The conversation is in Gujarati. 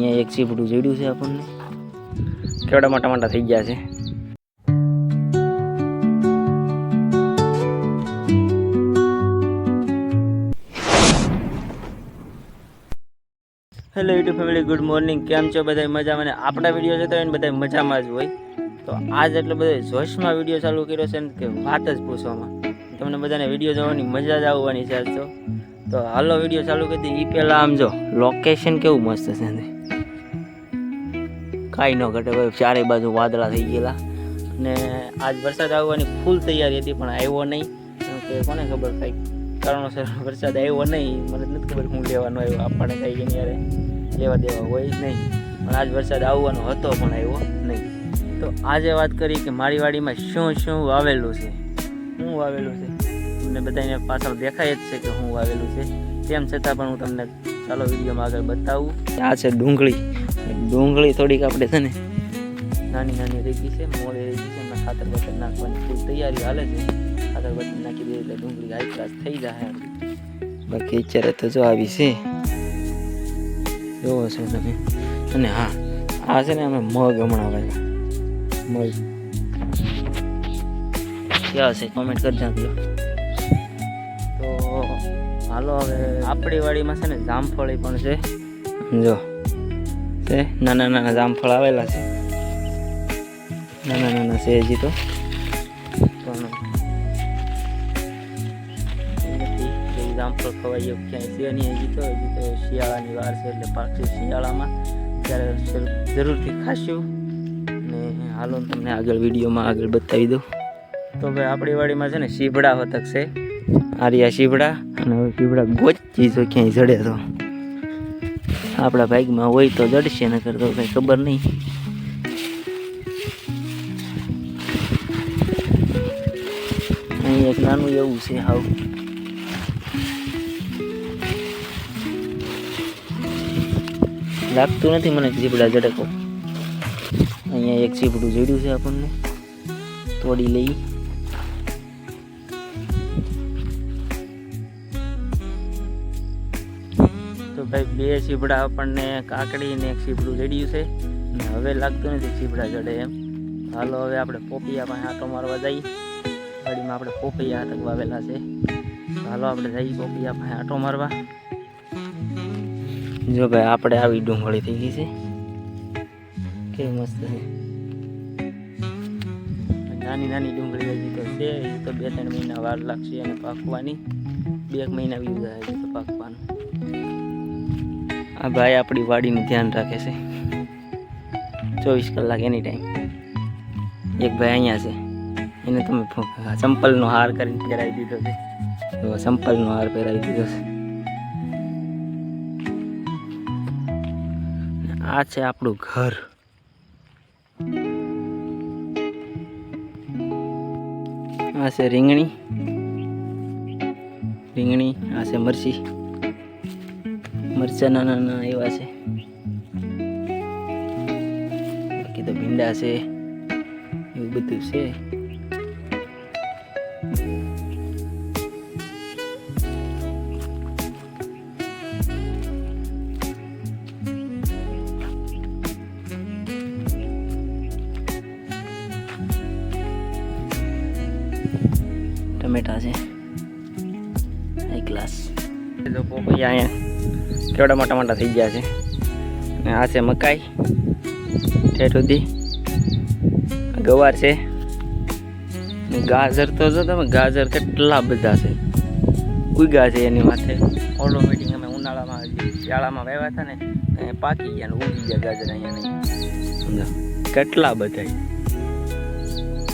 અહીંયા એક ચીપડું જોડ્યું છે આપણને. કેવડા મોટા મોટા થઈ ગયા છે. Hello YouTube family good morning કેમ છો બધા? મજામાં અને આપણા વીડિયો જોતા હોય ને બધા મજામાં જ હોય. તો આજ એટલો બધો જોશમાં વીડિયો ચાલુ કર્યો છે ને કે વાત જ પૂછવામાં. તમને બધાને વીડિયો જોવાની મજા જ આવવાની છે તો. હાલો વીડિયો ચાલુ કરી દઈએ. એ પહેલાં આમ જો લોકેશન કેવું મસ્ત છે કાંઈ ન ઘટે. ભાઈ ચારે બાજુ વાદળા થઈ ગયેલા. અને આજ વરસાદ આવવાની ફૂલ તૈયારી હતી, પણ આવ્યો નહીં. કે કોને ખબર કંઈક કારણોસર વરસાદ આવ્યો નહીં. મને નથી ખબર હું લેવાનો આવ્યો, આપણને કંઈ એની યારે લેવા દેવા હોય જ નહીં. પણ આજ વરસાદ આવવાનો હતો, પણ આવ્યો નહીં. તો આજે વાત કરી કે મારી વાડીમાં શું શું વાવેલું છે. શું વાવેલું છે? તમને બધાને પાછળ દેખાય જ છે કે હું વાવેલું છે. તેમ છતાં પણ હું તમને ચાલો વિડીયોમાં આગળ બતાવું. આ છે ડુંગળી. ડુંગળી થોડીક આપણે છે ને નાની નાની રેગી છે મોડી રેગી છે, એમાં ખાતર બતર નાખવાની ફૂલ તૈયારી હાલે છે. ખાતર બતર નાખી દઈએ એટલે ડુંગળી હાઈ થઈ જાય. બાકી અત્યારે તો જો આવી છે. જોવો છો તમે. અને હા, આ છે ને અમે મગ હમણાં વાવ્યા. મગ. ક્યાં છે? કોમેન્ટ કરી નાખજો તો. હાલો, હવે આપણી વાડીમાં છે ને જામફળી પણ છે. જો. છે. નાના નાના જામફળ આવેલા છે. નાના નાના છે હજી તો. પણ જામફળ ખવાઈ એવું ક્યાંય છે નહીં. હજી તો હજી તો શિયાળાની વાર છે એટલે પાકશે શિયાળામાં. ત્યારે જરૂરથી ખાશું. ને હાલો તમને આગળ વિડીયોમાં આગળ બતાવી દઉં. તો ભાઈ આપણી વાડીમાં છે ને શીભડા વતક છે. આર્યા શીભડા અને હવે શીભડા ગોચી જો ક્યાંય જડે તો. આપણા ભાગમાં હોય તો જડશે ન કરતો કંઈ ખબર નહીં. અહીં એક નાનું એવું છે હાવ. લાગતું નથી મને ચીપડા ઝડકો. અહીંયા એક ચીપડું જડ્યું છે આપણને. તોડી લઈ. તો ભાઈ બે ચીપડા આપણને કાકડી ને એક ચીપડું જડ્યું છે. ને હવે લાગતું નથી ચીપડા જડે એમ. હાલો હવે આપણે પોપિયા પાસે આંટો મારવા જઈએ. ગાડીમાં આપણે પોપિયા હાટક વાવેલા છે. હાલો આપણે જઈએ પોપિયા પાસે આંટો મારવા. જો ભાઈ આપણે આવી ડુંગળી થઈ ગઈ છે. કે મસ્ત છે. નાની નાની ડુંગળી હજી તો છે. એ તો બે ત્રણ મહિના વાર લાગશે અને પાકવાની. બે એક મહિના વી જાય છે પાકવાનું. આ ભાઈ આપણી વાડીનું ધ્યાન રાખે છે. ચોવીસ કલાક એની ટાઈમ એક ભાઈ અહીંયા છે. એને તમે ચંપલનો હાર કરીને પહેરાવી દીધો છે. તો સંપલનો હાર પહેરાવી દીધો છે. આ છે આપણું ઘર. આ છે રીંગણી. રીંગણી, આ છે મરચી. મરચા નાના નાના એવા છે બાકી તો ભીંડા છે એવું બધું છે ટમેટા છે એક ગ્લાસ જો પોપૈયા અહીંયા કેવડા મોટા મોટા થઈ ગયા છે. અને આ છે મકાઈ. ઠેઠ સુધી ગવાર છે. ગાજર તો જો તમે, ગાજર કેટલા બધા છે. ઉગ્યા છે એની માથે. ઓટોમેટિક અમે ઉનાળામાં શિયાળામાં વહેવા હતા ને પાકી ગયા ને ઉગી ગયા ગાજર અહીંયા નહીં. કેટલા બધા